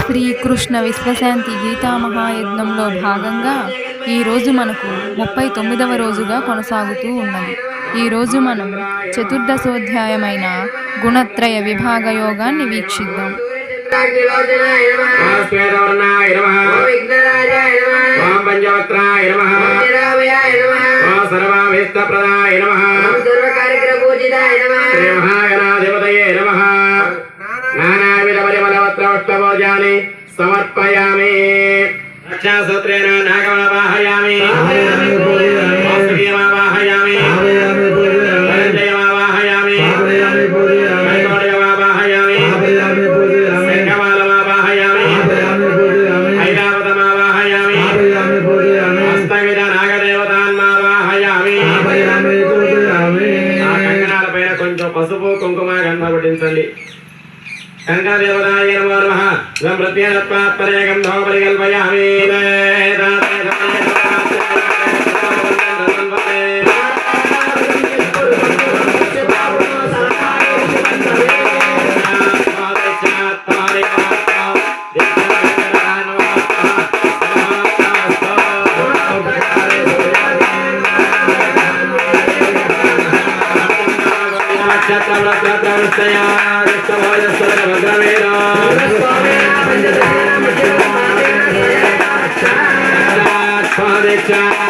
శ్రీకృష్ణ విశ్వశాంతి గీతా మహాయజ్ఞంలో భాగంగా ఈ రోజు మనకు ముప్పై తొమ్మిదవ రోజుగా కొనసాగుతూ ఉన్నది. ఈ రోజు మనం చతుర్దశోధ్యాయమైన గుణత్రయ విభాగ యోగాన్ని వీక్షిద్దాం. సర్వాభీష్టప్రదాయ నమ. శ్రీ మహాగణాధిపతయే నమ. సమర్పయామి. రక్షాసూత్రేణ నాగమావాహయామి ಏನಪ್ಪಾ ಪರೇಗ time.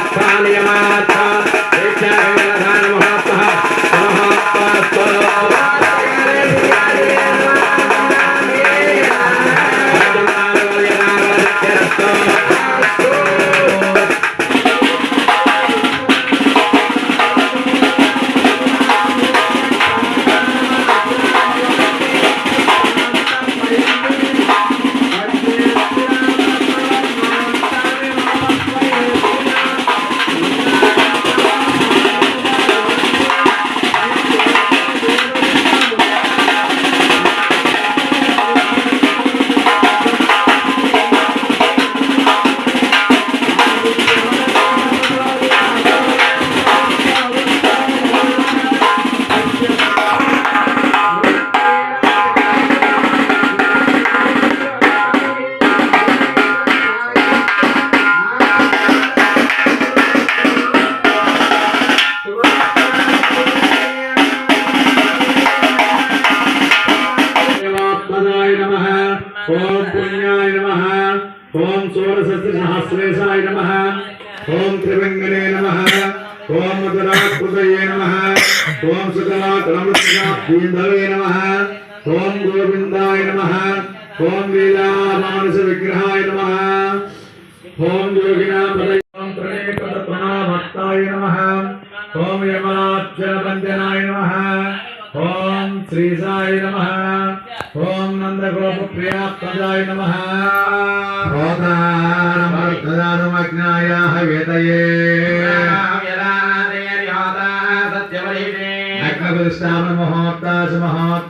ఓం పుణ్యాయ నమ. ఓం షోడశస్రసహస్రేశాయ నమ. ఓం త్రివంగనే నమ. ఓం మధురాకృతయే నమ. ఓం సకలాకలమృతీందవే నమ. ఓం గోవిందాయ నమ. ఓం లీలామానస విగ్రహాయ నమ. ఓం యోగినాపదయ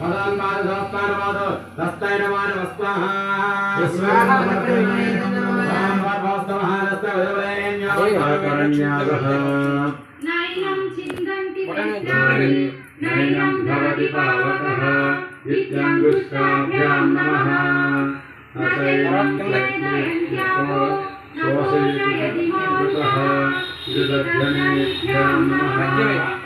पदान्पाद समस्तानवाद रस्तायनवान वस्वाह स्वाहा भवस्तमः रस्तवदवलेन्यावकरण्यागः नैनं छिन्दन्ति वैष्णावि नैनं भवति पावकः, नित्यं दुष्टाभ्यां नमः। शोषयति मृतः युदभ्यमेभ्यां नमः।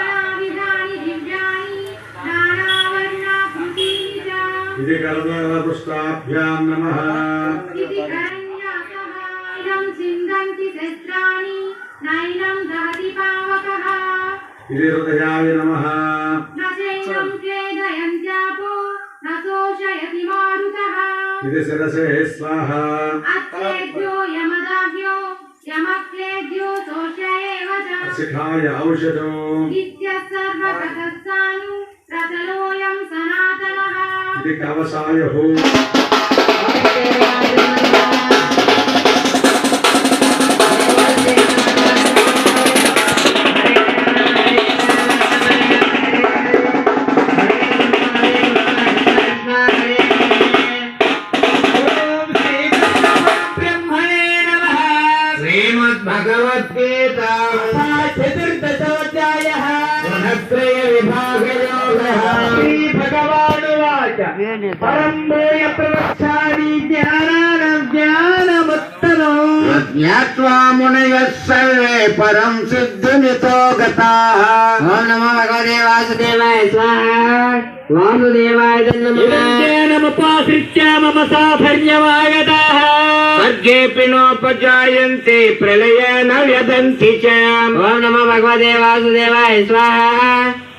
श्रीकर्णवपुष्पाभ्यां नमः इति हृदयाय नमः इति शिरसे स्वाहा शिखाय औषधो दिग्वसाय हो। भगवद्गीता భగవానువాచ పరం భూయ ప్రవక్ష్యామి జ్ఞానానం జ్ఞానముత్తమం జ్ఞాత్వా మునయः సర్వే పరం సిద్ధిమితో గతాః. ఓం నమో భగవతే వాసుదేవాయ స్వాహా. వాసుదేవాయ నమోపాశ్రిత్య మమ సాఫల్యమాగతాః సర్గేపి నోపజాయంతి ప్రళయేన వ్యదంతి చ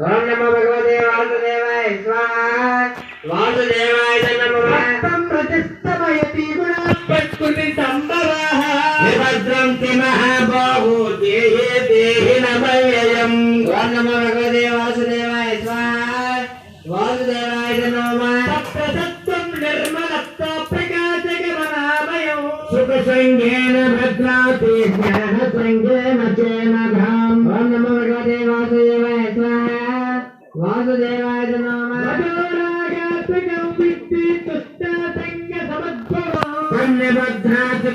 ఓం నమో భగవతే వాసుదేవాయ స్వాహా వాసుదేవాయ నమః సర్వయోనిషితౌంతేయ మూర్తయ సంభవంతి అహం బ్రహ్మ మహద్యోనే అహం బీజ ప్రదక్షితాం ఓం నమో భగవతే వాసుదేవాయ స్వాహా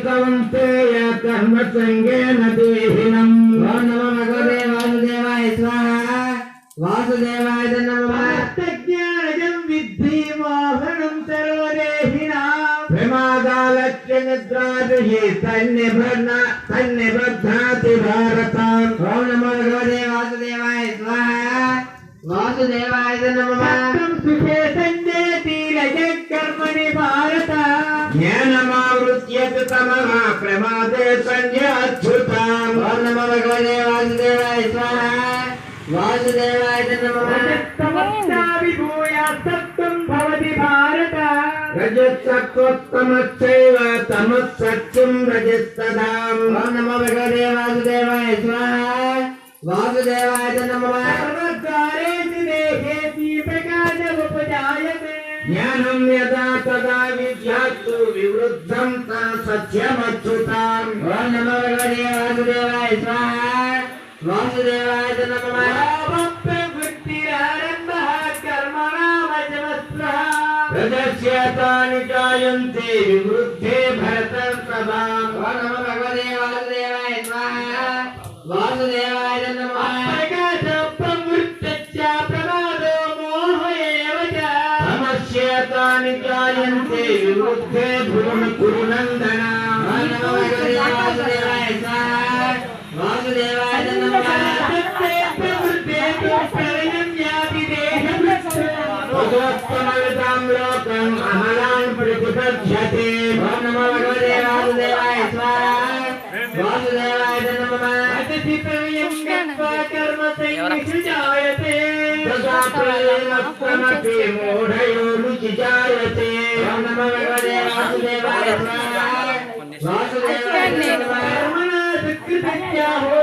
కౌంతేయ కర్మ సంగేన దేహినం. నమో భగవతే వాసుదేవాయ స్వాహా. వాసుదేవాయ నమః విద్ధి మోహనం సర్వదేహినా ప్రమాదాలక్ష్య నిద్రాదుహి సన్నిబద్ధ సన్నిబద్ధాతి భారత రజసత్వోత్తమచ్చైవ తమస్సత్యం రజస్తదాం నమో భగవతే వాసుదేవాయ స్వాహా। వాసుదేవాయ నమః। సర్వద్వారేషు దేహేతి ప్రకాశముపజాయతే। జ్ఞానం యదా తదా విద్యాత్తు వివృద్ధం తా సత్యమచ్యుతాం। నమో భగవతే వాసుదేవాయ స్వాహా। వాసుదేవాయ నమః। चेतानि जायन्ते विवृद्धे भरतं तदा भगवते वासुदेवाय नमः। वासुदेवाय नमः। प्रकाश प्रवृत्तच्च प्रमादो मोह एव च समश्चेतानि वासुदेवाय नमः। आहारान प्रतिपक्षते ओम नमो भगवते वासुदेवाय स्वाहा। वासुदेवाय नमः। अतिथिप्रवियं गत्वा कर्मसंविसृजायते प्रजाप्रलयमपि मूढयो रुचिजायते ओम नमो भगवते वासुदेवाय स्वाहा। वासुदेवाय नमः। कर्मणा सकृतित्याहो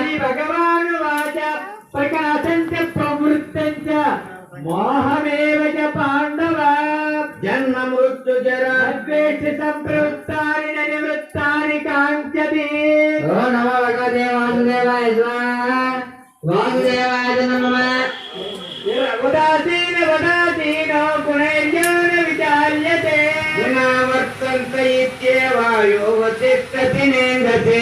భగవాను వాచ ప్రకాశంచ ప్రవృత్తంచ మోహమేవ చ పాండవ? జన్మ మృత్యు జర. ద్వేష సంప్రవృత్తాని నివృత్తాని కాంక్షతి ఓ నమో భగవతే వాసుదేవాయ వాసుదేవాయ నమ. ఉదాసీన ఉదాసీనో గుణైర్యాన విచాల్యతే. గుణవర్తంత ఇత్యేవాయో వతిష్టతి నేందతే